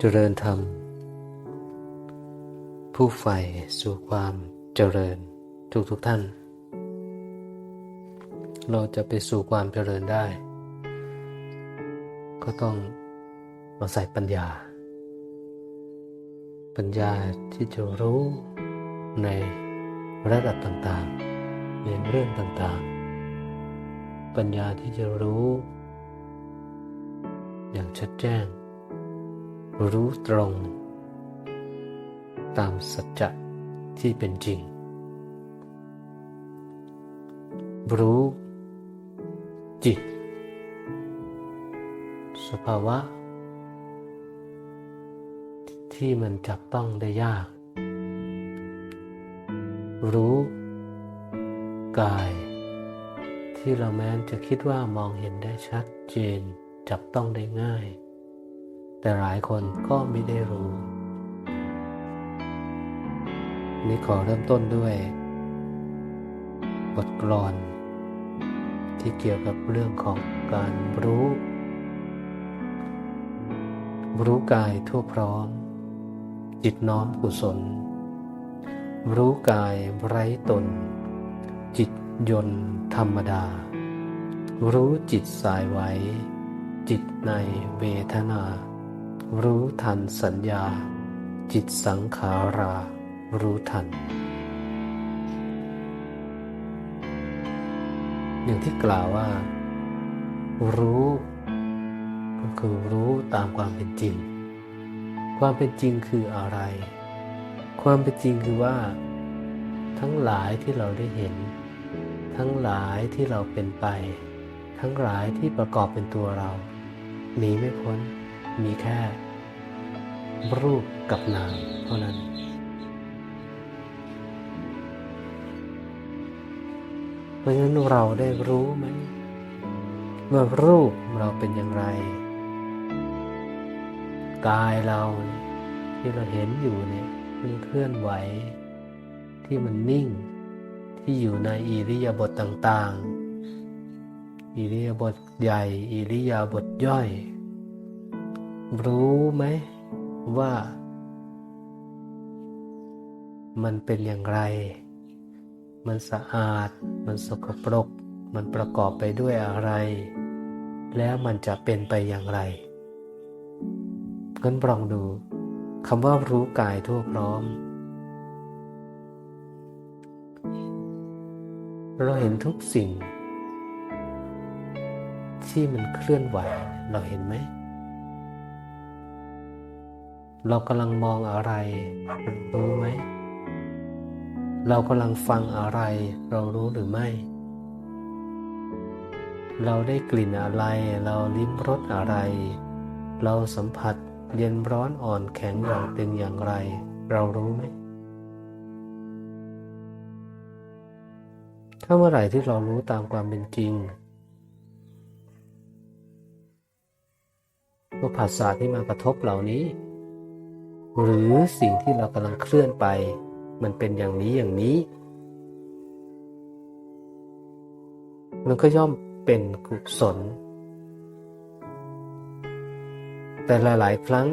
เจริญธรรม ผู้ใฝ่สู่ความเจริญทุกทุกท่าน เราจะไปสู่ความเจริญได้ ก็ต้องอาศัยปัญญา ปัญญาที่จะรู้ในระดับต่างๆในเรื่องต่างๆ ปัญญาที่จะรู้ อย่างชัดแจ้ง รู้ตรง ตามสัจจะที่เป็นจริง รู้จิต สภาวะ ที่มันจับต้องได้ยาก รู้กาย ที่เราแม้นจะคิดว่ามองเห็นได้ชัดเจน จับต้องได้ง่าย แต่หลายคนก็ไม่ได้รู้ นี่ขอเริ่มต้นด้วย บทกลอน ที่เกี่ยวกับเรื่องของการรู้ รู้กายทั่วพร้อม จิตน้อมกุศล รู้กายไร้ตน จิตยนต์ธรรมดา รู้จิตสายไว้ จิตในเวทนา รู้ทันสัญญา จิตสังขารา รู้ทัน อย่างที่กล่าวว่า รู้ ก็คือรู้ตามความเป็นจริง ความเป็นจริงคืออะไร ความเป็นจริงคือว่า ทั้งหลายที่เราได้เห็น ทั้งหลายที่เราเป็นไป ทั้งหลายที่ประกอบเป็นตัวเราหนีไม่พ้นมีแค่ รูปกับนามเท่านั้น เพราะฉะนั้นเราได้รู้ไหมว่ารูปเราเป็นอย่างไร กายเราที่เราเห็นอยู่เนี่ยมันเคลื่อนไหว ที่มันนิ่งที่อยู่ในอิริยาบถต่างๆ อิริยาบถใหญ่ อิริยาบถย่อย รู้ไหม ว่ามันเป็นอย่างไร มันสะอาด มันสกปรก มันประกอบไปด้วยอะไร แล้วมันจะเป็นไปอย่างไรงั้นลองดูคำว่ารู้กายทั่วพร้อม เราเห็นทุกสิ่ง ที่มันเคลื่อนไหว เราเห็นไหม เรากำลังมองอะไร รู้ไหม เรากำลังฟังอะไร เรารู้หรือไม่ เราได้กลิ่นอะไร เราลิ้มรสอะไร เราสัมผัสเย็นร้อนอ่อนแข็งอย่างตึงอย่างไร เรารู้ไหม ถ้าเมื่อไหร่ที่เรารู้ตามความเป็นจริงว่าภาษาที่มากระทบเหล่านี้ หรือสิ่งที่เรากำลังเคลื่อนไป มันเป็นอย่างนี้อย่างนี้ มันก็ย่อมเป็นกุศล แต่หลาย ๆ ครั้ง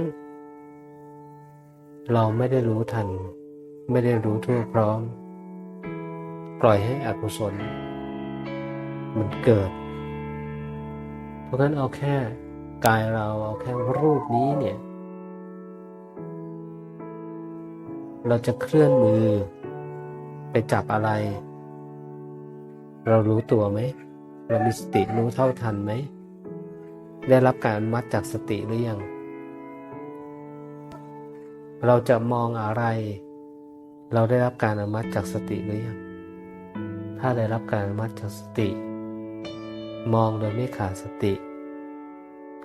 เราไม่ได้รู้ทัน ไม่ได้รู้ทั่วพร้อม ปล่อยให้อกุศล มันเกิด เพราะงั้นเอาแค่กายเราเอาแค่รูปนี้เนี่ย เราจะเคลื่อนมือ ไปจับอะไร เรารู้ตัวไหม เรามีสติรู้เท่าทันไหม ได้รับการมัดจากสติหรือยัง เราจะมองอะไร เราได้รับการอนุมัติจากสติหรือยัง ถ้าได้รับการอนุมัติจากสติ มองโดยไม่ขาดสติ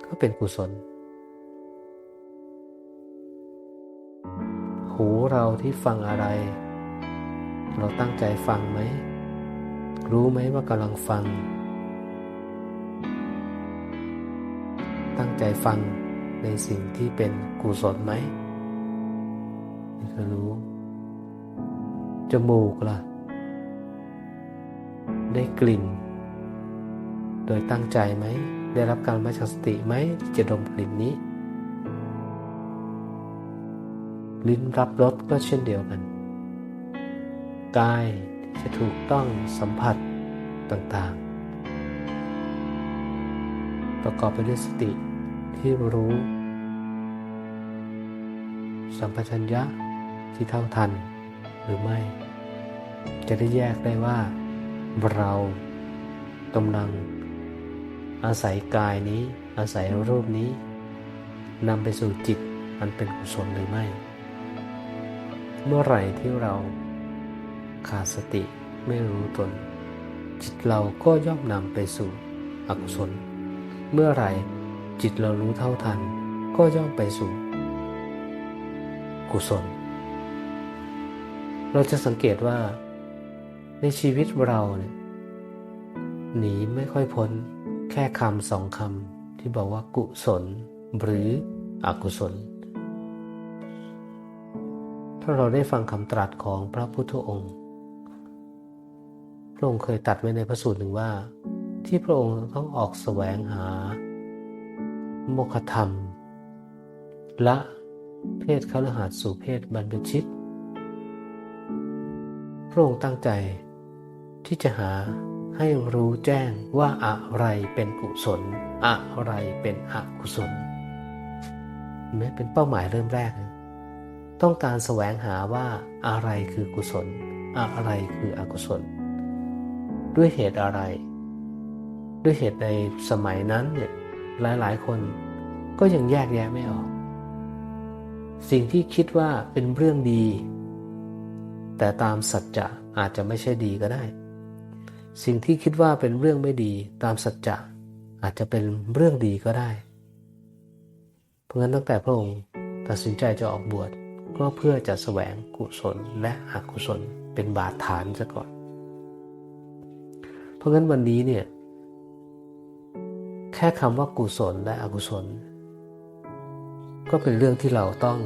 ก็เป็นกุศล หูเราที่ฟังอะไร เราตั้งใจฟังไหม รู้ไหมว่ากำลังฟัง ตั้งใจฟังในสิ่งที่เป็นกุศลไหมนี่คือรู้ จมูกล่ะ ได้กลิ่น โดยตั้งใจไหม ได้รับการมาจากสติไหมจะดมกลิ่นนี้ ลิ้นรับรสก็เช่นเดียวกัน กายที่จะถูกต้องสัมผัสต่างๆ ประกอบไปด้วยสติที่รู้ สัมปชัญญะที่เท่าทันหรือไม่ จะได้แยกได้ว่า เรากำลัง อาศัยกายนี้อาศัยรูปนี้นำไปสู่จิตอันเป็นกุศลหรือไม่ เมื่อไหร่ที่เราขาดสติไม่รู้ตน จิตเราก็ย่อมนำไปสู่อกุศล เมื่อไหร่จิตเรารู้เท่าทัน ก็ย่อมไปสู่กุศล เราจะสังเกตว่า ในชีวิตเราเนี่ยหนีไม่ค่อยพ้นแค่คำสองคำที่บอกว่ากุศล หรืออกุศล ถ้าเราได้ฟังคำตรัสของพระพุทธองค์พระองค์เคยตัดไว้ในพระสูตรหนึ่งว่า ที่พระองค์ต้องออกแสวงหา โมฆะธรรม ละเพศคฤหัสถ์สู่เพศบรรพชิต พระองค์ตั้งใจที่จะหาให้รู้แจ้งว่าอะไรเป็นกุศล อะไรเป็นอกุศลนี่เป็นเป้าหมายเริ่มแรกนะ ต้องการแสวงหาว่าอะไรคือกุศล อะไรคืออกุศล ด้วยเหตุอะไร ด้วยเหตุในสมัยนั้นเนี่ยหลายๆ คนก็ยังแยกแยะไม่ออก สิ่งที่คิดว่าเป็นเรื่องดี แต่ตามสัจจะอาจจะไม่ใช่ดีก็ได้ สิ่งที่คิดว่าเป็นเรื่องไม่ดีตามสัจจะอาจจะเป็นเรื่องดีก็ได้ เพราะงั้นตั้งแต่พระองค์ตัดสินใจจะออกบวช ก็เพื่อจะแสวงกุศลและอกุศลเป็นบาดฐานซะก่อน เพราะงั้นวันนี้เนี่ยแค่คำว่ากุศลและอกุศล ก็เป็นเรื่องที่เราต้อง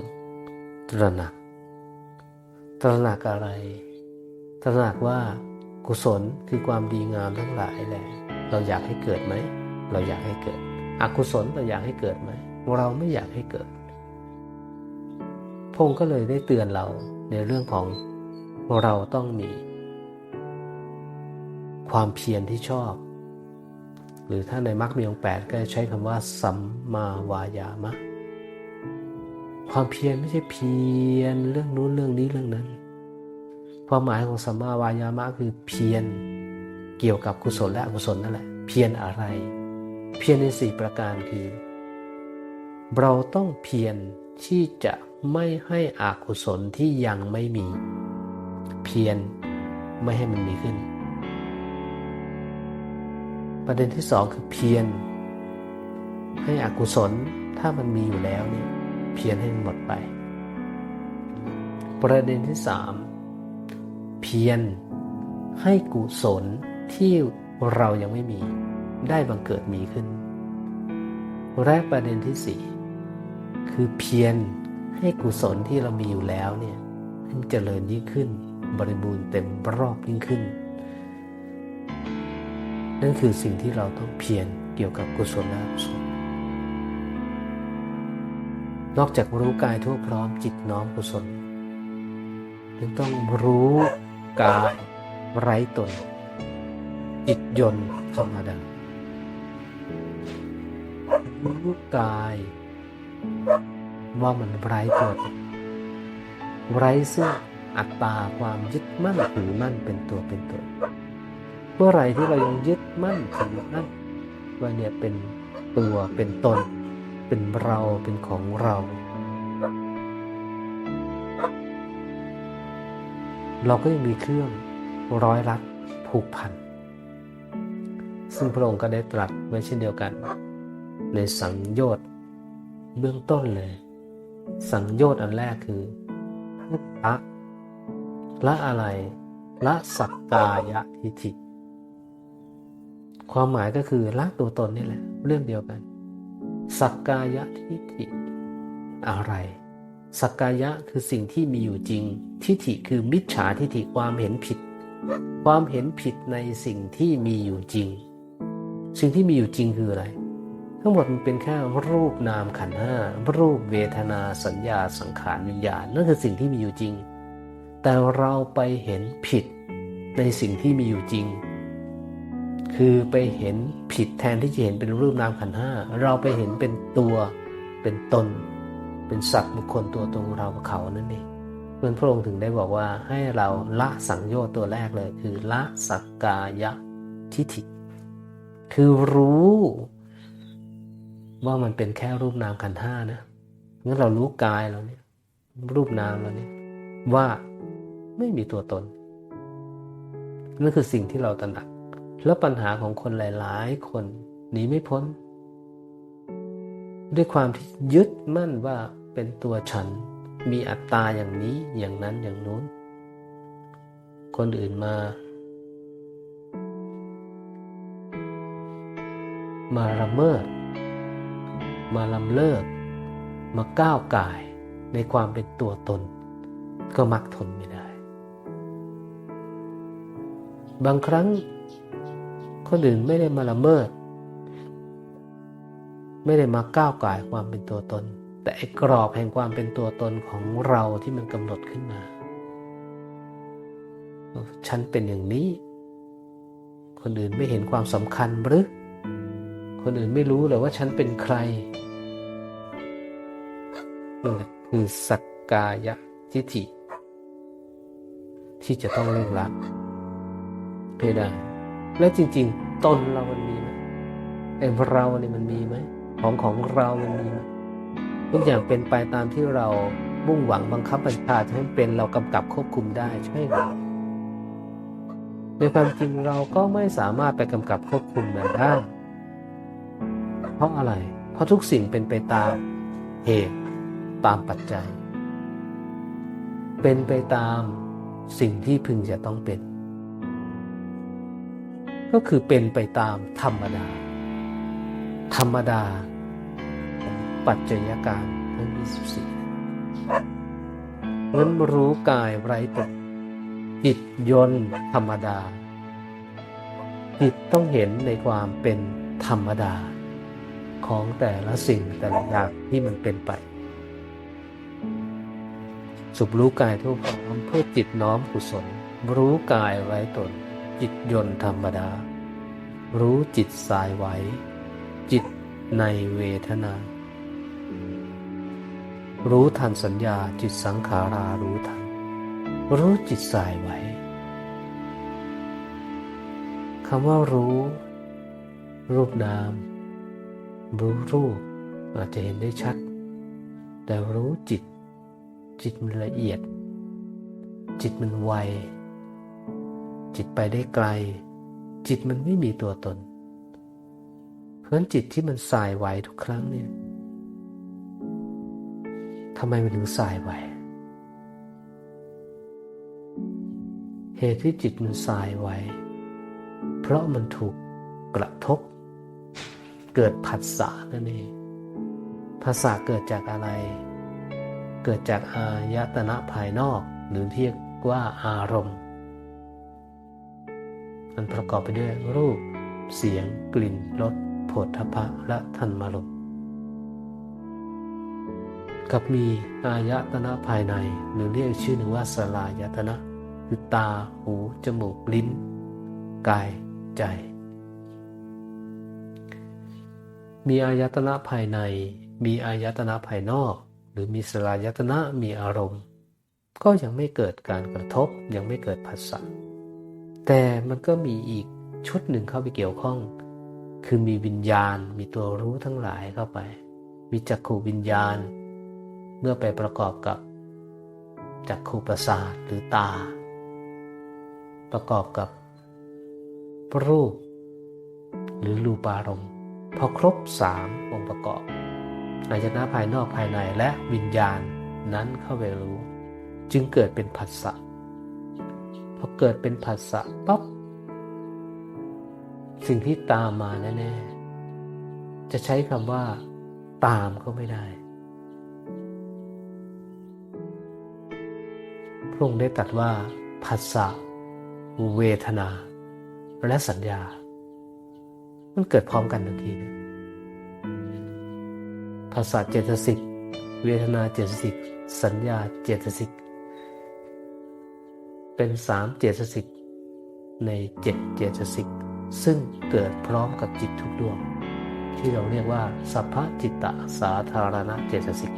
ตระหนัก ตระหนักอะไร ตระหนักว่ากุศลคือความดีงามทั้งหลายแหละ เราอยากให้เกิดไหม เราอยากให้เกิด อกุศลเราอยากให้เกิดไหม เราไม่อยากให้เกิด พงค์ก็เลยได้เตือนเราในเรื่องของเราต้องมี ความเพียรที่ชอบ หรือถ้าในมรรคมีองแปดก็ใช้คำว่า สัมมาวายามะ ความเพียรไม่ใช่เพียรเรื่องนู้นเรื่องนี้เรื่องนั้น ความหมายของสัมมาวายามะคือเพียรเกี่ยวกับกุศลและอกุศลนั่นแหละ เพียรอะไร เพียรในสี่ประการคือ เราต้องเพียรที่จะ ไม่ให้อกุศลที่ยังไม่มี เพียรไม่ให้มันมีขึ้น ประเด็นที่สองคือเพียรให้อกุศลถ้ามันมีอยู่แล้วเนี่ยเพียรให้มันหมดไป ประเด็นที่สามเพียรให้กุศลที่เรายังไม่มีได้บังเกิดมีขึ้น และประเด็นที่สี่คือเพียร ให้กุศลที่เรามีอยู่แล้วเนี่ยให้เจริญยิ่งขึ้น บริบูรณ์เต็มรอบยิ่งขึ้น นั่นคือสิ่งที่เราต้องเพียรเกี่ยวกับกุศลและอกุศลนอกจากรู้กายทั่วพร้อมจิตน้อมกุศลยังต้องรู้กายไร้ตน จิตยนต์ธรรมดารู้กาย ว่ามันไร้ตัวตนไร้ซึ่งอัตตาความยึดมั่นถือมั่นเป็นตัวเป็นตนเมื่อไรที่เรายังยึดมั่นถือมั่นว่าเนี่ยเป็นตัวเป็นตน เป็นเราเป็นของเรา เราก็ยังมีเครื่องร้อยรัดผูกพันซึ่งพระองค์ก็ได้ตรัสไว้เช่นเดียวกัน ในสังโยชน์เบื้องต้นเลย สังโยชน์อันแรกคือละละอะไร ละสักกายทิฏฐิ ความหมายก็คือละตัวตนนี่แหละ เรื่องเดียวกัน สักกายทิฏฐิ อะไร สักกายะคือสิ่งที่มีอยู่จริง ทิฏฐิคือมิจฉาทิฏฐิความเห็นผิด ความเห็นผิดในสิ่งที่มีอยู่จริง สิ่งที่มีอยู่จริงคืออะไร ทั้งหมดมันเป็นแค่รูปนามขันธ์ห้ารูปเวทนาสัญญาสังขารวิญญาณนั่นคือสิ่งที่มีอยู่จริง แต่เราไปเห็นผิดในสิ่งที่มีอยู่จริง คือไปเห็นผิดแทนที่จะเห็นเป็นรูปนามขันธ์ห้าเราไปเห็นเป็นตัวเป็นตน เป็นสัตว์บุคคลตัวตนเราเขานั่นเองเพื่อนพระองค์ถึงได้บอกว่าให้เราละสังโยชน์ตัวแรกเลย คือละสักกายทิฏฐิคือรู้ ว่ามันเป็นแค่รูปนามขันห้านะงั้นเรารู้กายเราเนี่ย รูปนามเราเนี่ย ว่าไม่มีตัวตนนั่นคือสิ่งที่เราตระหนัก แล้วปัญหาของคนหลาย ๆ คนหนีไม่พ้น ด้วยความที่ยึดมั่นว่าเป็นตัวฉัน มีอัตตาอย่างนี้อย่างนั้นอย่างนู้น คนอื่นมา มาละเมิด มาลำเลิก มาก้าวก่ายในความเป็นตัวตน ก็มักทนไม่ได้ บางครั้งคนอื่นไม่ได้มาละเมิด ไม่ได้มาก้าวก่ายความเป็นตัวตน แต่ไอ้กรอบแห่งความเป็นตัวตนของเราที่มันกำหนดขึ้นมา ฉันเป็นอย่างนี้ คนอื่นไม่เห็นความสำคัญหรือคนอื่นไม่รู้เลยว่าฉันเป็นใคร นี่แหละคือสักกายทิฏฐิ ที่จะต้องเลิกละเพดานและจริง ๆ ตนเรามันมีไหมไอ้เราเนี่ยมันมีไหมของของเรามันมีไหมทุกอย่างเป็นไปตามที่เรามุ่งหวังบังคับบัญชาจะให้เป็นเรากำกับควบคุมได้ใช่ไหมในความจริงเราก็ไม่สามารถไปกำกับควบคุมมันได้ เพราะอะไร เพราะทุกสิ่งเป็นไปตามเหตุ ตามปัจจัย เป็นไปตามสิ่งที่พึงจะต้องเป็น ก็คือเป็นไปตามธรรมดา ธรรมดา ปัจจัยการทั้ง24นั้นรู้กายไร้ตนจิตยนต์ธรรมดา จิตต้องเห็นในความเป็นธรรมดา ของแต่ละสิ่งแต่ละอย่างที่มันเป็นไป สุบรู้กายทั่วพร้อมเพื่อจิตน้อมกุศล รู้กายไร้ตน จิตยนต์ธรรมดา รู้จิตสายไหวจิตในเวทนา รู้ทันสัญญาจิตสังขารารู้ทัน รู้จิตสายไหวคำว่ารู้ รูปนาม รู้รูปอาจจะเห็นได้ชัด แต่รู้จิต จิตมันละเอียด จิตมันไว จิตไปได้ไกล จิตมันไม่มีตัวตน เพราะฉะนั้นจิตที่มันสายไหวทุกครั้งเนี่ยทำไมมันถึงสายไหว เหตุที่จิตมันสายไหว เพราะมันถูกกระทบ เกิดผัสสะนั่นเองภาษาเกิดจากอะไร เกิดจากอายตนะภายนอก หรือเรียกว่าอารมณ์ มันประกอบไปด้วยรูป เสียง กลิ่นรสโผฏฐัพพะและธรรมารมกับมีอายตนะภายใน หรือเรียกชื่อหนึ่งว่าสลายตนะคือตาหู จมูก ลิ้น กาย ใจ มีอายตนะภายใน มีอายตนะภายนอก หรือมีสลายตนะมีอารมณ์ ก็ยังไม่เกิดการกระทบยังไม่เกิดผัสสะแต่มันก็มีอีกชุดหนึ่งเข้าไปเกี่ยวข้อง คือมีวิญญาณมีตัวรู้ทั้งหลายเข้าไป มีจักขูวิญญาณ เมื่อไปประกอบกับจักขูประสาทหรือตา ประกอบกับรูป หรือรูปารมณ์พอครบสามองค์ประกอบ อายตนะภายนอกภายในและวิญญาณนั้นเข้าไปรู้ จึงเกิดเป็นผัสสะพอเกิดเป็นผัสสะปั๊บสิ่งที่ตามมาแน่ๆจะใช้คำว่าตามก็ไม่ได้พระองค์ได้ตรัสว่าผัสสะเวทนา และสัญญา มันเกิดพร้อมกันทันทีนะ ภาษาเจตสิก เวทนาเจตสิก สัญญาเจตสิก เป็นสามเจตสิก ในเจ็ดเจตสิก ซึ่งเกิดพร้อมกับจิตทุกดวง ที่เราเรียกว่า สัพพจิตตสาธารณเจตสิก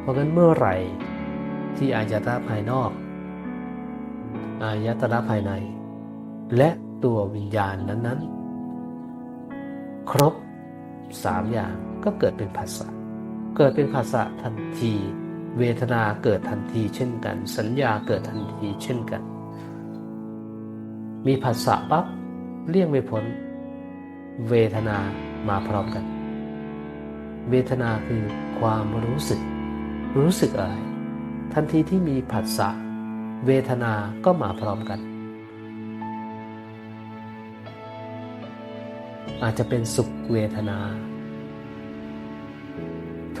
เพราะงั้นเมื่อไหร่ที่อายตนะภายนอก อายตนะภายใน และตัววิญญาณนั้นๆ ครบ สามอย่างก็เกิดเป็นภาษาเกิดเป็นภาษาทันที เวทนาเกิดทันทีเช่นกัน สัญญาเกิดทันทีเช่นกัน มีภาษาปั๊บเลี่ยงไม่พ้นเวทนามาพร้อมกัน เวทนาคือความรู้สึก รู้สึกอะไร ทันทีที่มีผัสสะเวทนาก็มาพร้อมกัน อาจจะเป็นสุขเวทนา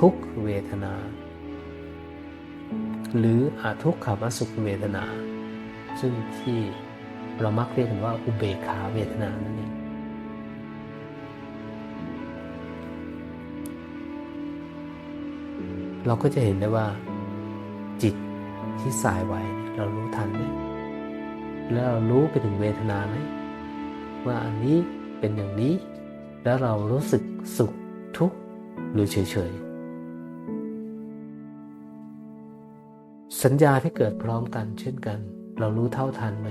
ทุกเวทนา หรืออาทุกขมสุขเวทนา ซึ่งที่เรามักเรียกกันว่าอุเบกขาเวทนานั่นเองเราก็จะเห็นได้ว่า จิตที่สายไวเรารู้ทันไหมแล้วเรารู้ไปถึงเวทนาไหมว่าอันนี้เป็นอย่างนี้ แล้วเรารู้สึกสุขทุกข์หรือเฉยๆ สัญญาที่เกิดพร้อมกันเช่นกัน เรารู้เท่าทันไหม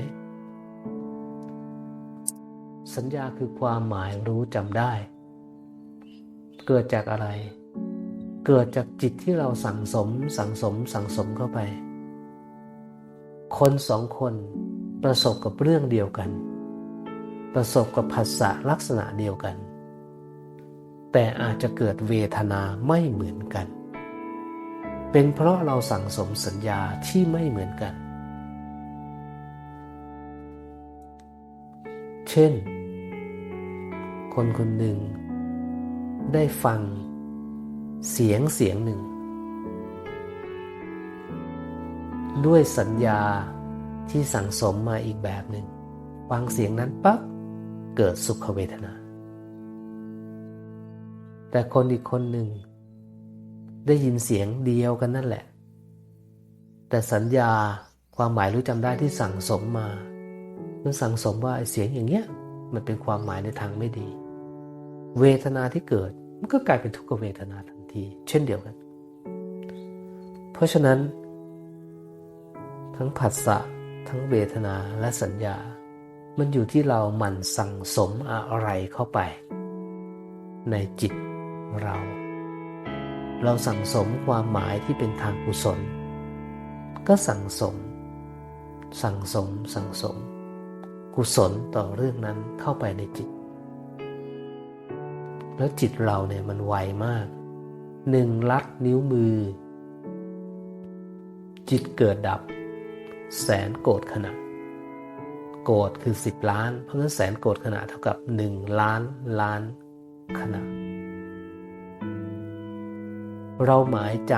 สัญญาคือความหมายรู้จำได้ เกิดจากอะไร เกิดจากจิตที่เราสั่งสมสั่งสมสั่งสมเข้าไป คนสองคนประสบกับเรื่องเดียวกัน ประสบกับภาษาลักษณะเดียวกัน แต่อาจจะเกิดเวทนาไม่เหมือนกัน เป็นเพราะเราสั่งสมสัญญาที่ไม่เหมือนกัน เช่น คนคนหนึ่ง ได้ฟังเสียงเสียงหนึ่ง ด้วยสัญญาที่สั่งสมมาอีกแบบหนึ่งฟังเสียงนั้นปั๊บเกิดสุขเวทนา แต่คนอีกคนหนึ่ง ได้ยินเสียงเดียวกันนั่นแหละ แต่สัญญาความหมายรู้จำได้ที่สั่งสมมา มันสั่งสมว่าเสียงอย่างเงี้ย มันเป็นความหมายในทางไม่ดี เวทนาที่เกิดมันก็กลายเป็นทุกขเวทนาทันที เช่นเดียวกัน เพราะฉะนั้น ทั้งผัสสะทั้งเวทนาและสัญญา มันอยู่ที่เราหมั่นสั่งสมอะไรเข้าไป ในจิต เรา เราสั่งสมความหมายที่เป็นทางกุศล ก็สั่งสม สั่งสมสั่งสม กุศลต่อเรื่องนั้นเข้าไปในจิต แล้วจิตเราเนี่ยมันไวมากหนึ่งลัดนิ้วมือ จิตเกิดดับ แสนโกรธขณะโกรธคือ 10 ล้าน เพราะฉะนั้นแสนโกรธขณะเท่ากับ 1 ล้านล้านขณะ เราหมายจ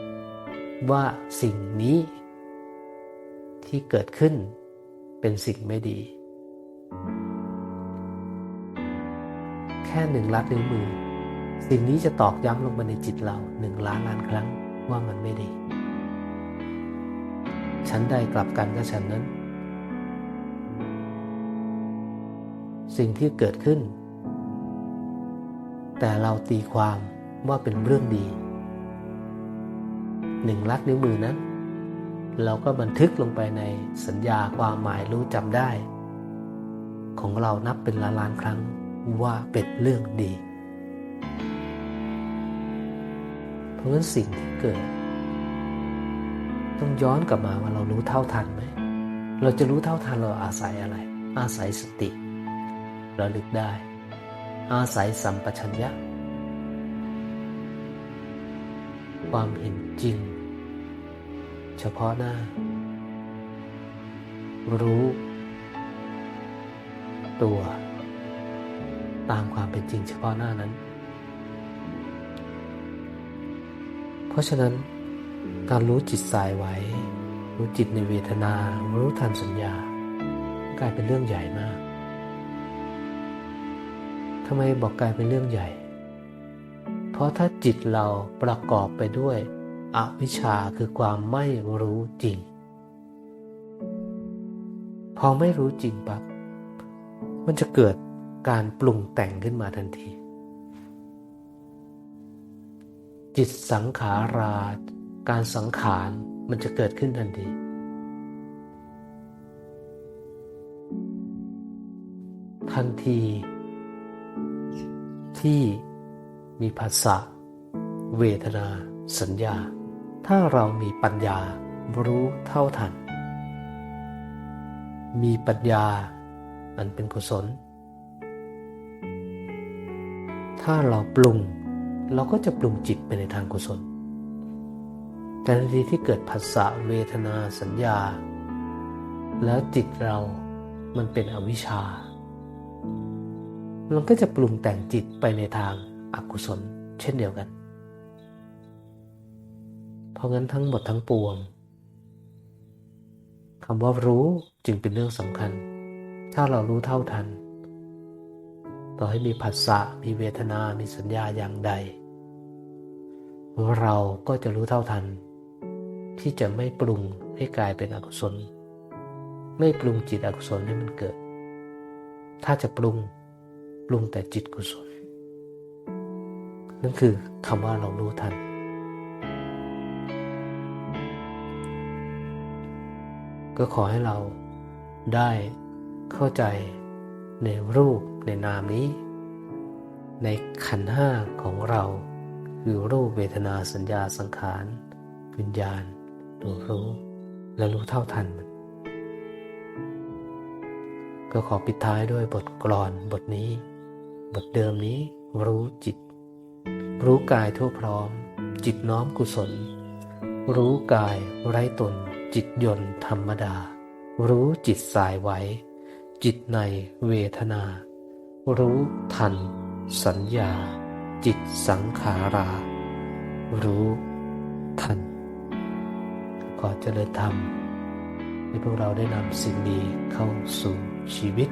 ำว่าสิ่งนี้ที่เกิดขึ้นเป็นสิ่งไม่ดี แค่หนึ่งลัดนิ้วมือ สิ่งนี้จะตอกย้ำลงมาในจิตเราหนึ่งล้านล้านครั้งว่ามันไม่ดีฉันใดกลับกันกับฉันนั้น สิ่งที่เกิดขึ้น แต่เราตีความ ว่าเป็นเรื่องดีหนึ่งลักนิ้วมือนั้น เราก็บันทึกลงไปในสัญญาความหมายรู้จำได้ ของเรานับเป็นล้านล้านครั้งว่าเป็นเรื่องดี เพราะฉะนั้นสิ่งที่เกิด ต้องย้อนกลับมาว่าเรารู้เท่าทันไหม เราจะรู้เท่าทันเราอาศัยอะไร อาศัยสติระลึกได้ อาศัยสัมปชัญญะ ความเห็นจริง เฉพาะหน้า รู้ ตัว ตามความเป็นจริงเฉพาะหน้านั้น เพราะฉะนั้นการรู้จิตสายไหวรู้จิตในเวทนา รู้ทันสัญญา กลายเป็นเรื่องใหญ่มากทำไมบอกกลายเป็นเรื่องใหญ่ เพราะถ้าจิตเราประกอบไปด้วยอวิชชาคือความไม่รู้จริง พอไม่รู้จริงปั๊บมันจะเกิดการปรุงแต่งขึ้นมาทันที จิตสังขาราการสังขารมันจะเกิดขึ้นทันที ทันทีที่ มีภาษาเวทนา สัญญา ถ้าเรามีปัญญารู้เท่าทัน มีปัญญาอันเป็นกุศล ถ้าเราปรุงเราก็จะปรุงจิตไปในทางกุศล แต่ในทีที่เกิดภาษาเวทนาสัญญา แล้วจิตเรามันเป็นอวิชชา มันก็จะปรุงแต่งจิตไปในทาง อกุศล เช่นเดียวกัน เพราะงั้นทั้งหมดทั้งปวงคำว่ารู้จึงเป็นเรื่องสำคัญ ถ้าเรารู้เท่าทัน ต่อให้มีผัสสะ มีเวทนา มีสัญญาอย่างใด เราก็จะรู้เท่าทัน ที่จะไม่ปรุงให้กลายเป็นอกุศล ไม่ปรุงจิตอกุศลให้มันเกิด ถ้าจะปรุง ปรุงแต่จิตกุศล นั่นคือคำว่าเรารู้ทัน ก็ขอให้เราได้เข้าใจในรูปในนามนี้ ในขันห้าของเรา คือรูปเวทนาสัญญาสังขารวิญญาณตัวรู้และรู้เท่าทันมัน ก็ขอปิดท้ายด้วยบทกลอนบทนี้ บทเดิมนี้รู้จิต รู้กายทั่วพร้อม จิตน้อมกุศล รู้กายไร้ตน จิตยนต์ธรรมดา รู้จิตสายไหวจิตในเวทนา รู้ทัน สัญญา จิตสังขารา รู้ทันขอเจริญธรรมให้พวกเราได้นำสิ่งดีเข้าสู่ชีวิต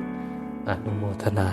อนุโมทนา